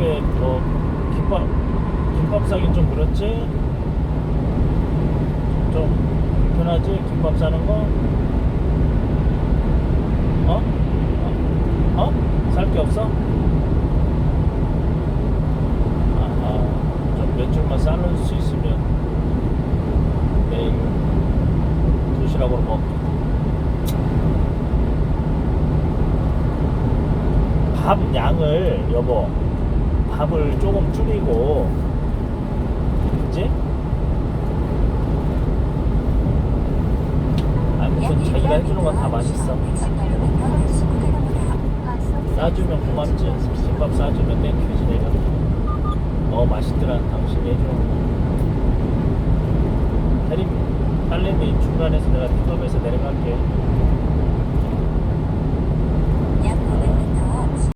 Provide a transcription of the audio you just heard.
집에 뭐 김밥 김밥 싸긴 좀 그렇지 좀 불편하지 김밥 싸는 거 어? 어? 어? 살 게 없어? 아하 좀몇 줄만 싸놓을 수 있으면 내일 도시락으로 먹밥 양을 여보 밥을 조금 줄이고 이제 아무튼 자기가 해주는 건 다 맛있어? 싸주면 고맙지. 김밥 싸주면 땡큐지 내가 어 맛있더라. 당신이 해주는 거 혜림 딸내미 중간에서 내가 픽업해서 내려갈게